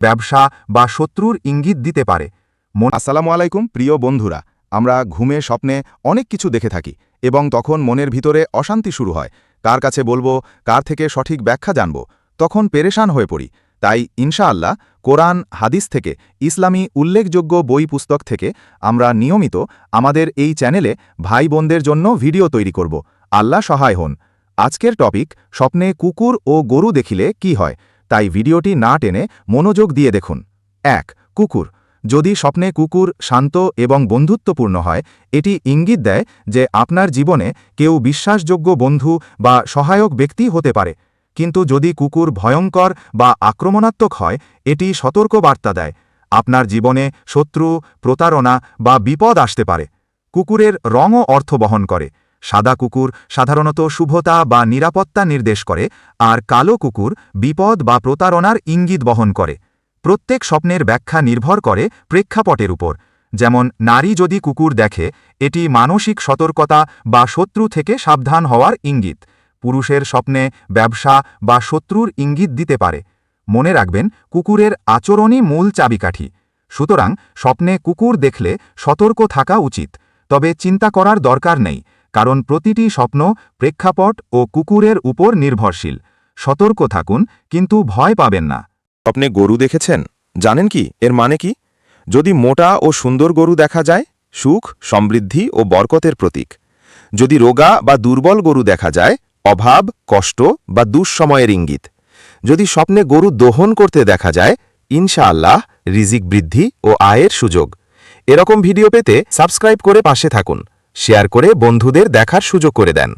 ব্যবসা বা শত্রুর ইঙ্গিত দিতে পারে। আসসালামু আলাইকুম, প্রিয় বন্ধুরা। আমরা ঘুমে স্বপ্নে অনেক কিছু দেখে থাকি এবং তখন মনের ভিতরে অশান্তি শুরু হয়। কার কাছে বলব, কার থেকে সঠিক ব্যাখ্যা জানব? তখন পেরেশান হয়ে পড়ি। তাই, ইনশাআল্লাহ, কোরআন, হাদিস থেকে, ইসলামী উল্লেখযোগ্য বই পুস্তক থেকে আমরা নিয়মিত আমাদের এই চ্যানেলে ভাই বোনদের জন্য ভিডিও তৈরি করব। আল্লাহ সহায় হন। আজকের টপিক, স্বপ্নে কুকুর ও গরু দেখিলে কি হয়? তাই ভিডিওটি না টেনে মনোযোগ দিয়ে দেখুন। এক, কুকুর। যদি স্বপ্নে কুকুর শান্ত এবং বন্ধুত্বপূর্ণ হয়, এটি ইঙ্গিত দেয় যে আপনার জীবনে কেউ বিশ্বাসযোগ্য বন্ধু বা সহায়ক ব্যক্তি হতে পারে। কিন্তু যদি কুকুর ভয়ঙ্কর বা আক্রমণাত্মক হয়, এটি সতর্ক বার্তা দেয়। আপনার জীবনে শত্রু, প্রতারণা বা বিপদ আসতে পারে। কুকুরের রঙও অর্থ বহন করে। সাদা কুকুর সাধারণত শুভতা বা নিরাপত্তা নির্দেশ করে, আর কালো কুকুর বিপদ বা প্রতারণার ইঙ্গিত বহন করে। প্রত্যেক স্বপ্নের ব্যাখ্যা নির্ভর করে প্রেক্ষাপটের উপর। যেমন, নারী যদি কুকুর দেখে, এটি মানসিক সতর্কতা বা শত্রু থেকে সাবধান হওয়ার ইঙ্গিত। পুরুষের স্বপ্নে ব্যবসা বা শত্রুর ইঙ্গিত দিতে পারে। মনে রাখবেন, কুকুরের আচরণই মূল চাবিকাঠি। সুতরাং, স্বপ্নে কুকুর দেখলে সতর্ক থাকা উচিত। তবে চিন্তা করার দরকার নেই। কারণ প্রতিটি স্বপ্ন প্রেক্ষাপট ও কুকুরের উপর নির্ভরশীল। সতর্ক থাকুন, কিন্তু ভয় পাবেন না। স্বপ্নে গরু দেখেছেন? জানেন কি? এর মানে কি? যদি মোটা ও সুন্দর গরু দেখা যায়, সুখ, সমৃদ্ধি ও বরকতের প্রতীক। যদি রোগা বা দুর্বল গরু দেখা যায়, অভাব, কষ্ট বা দুঃসময়ের ইঙ্গিত। যদি স্বপ্নে গরু দোহন করতে দেখা যায়, ইনশাআল্লাহ রিজিক বৃদ্ধি ও আয়ের সুযোগ। এরকম ভিডিও পেতে সাবস্ক্রাইব করে পাশে থাকুন। শেয়ার করে বন্ধুদের দেখার সুযোগ করে দেন।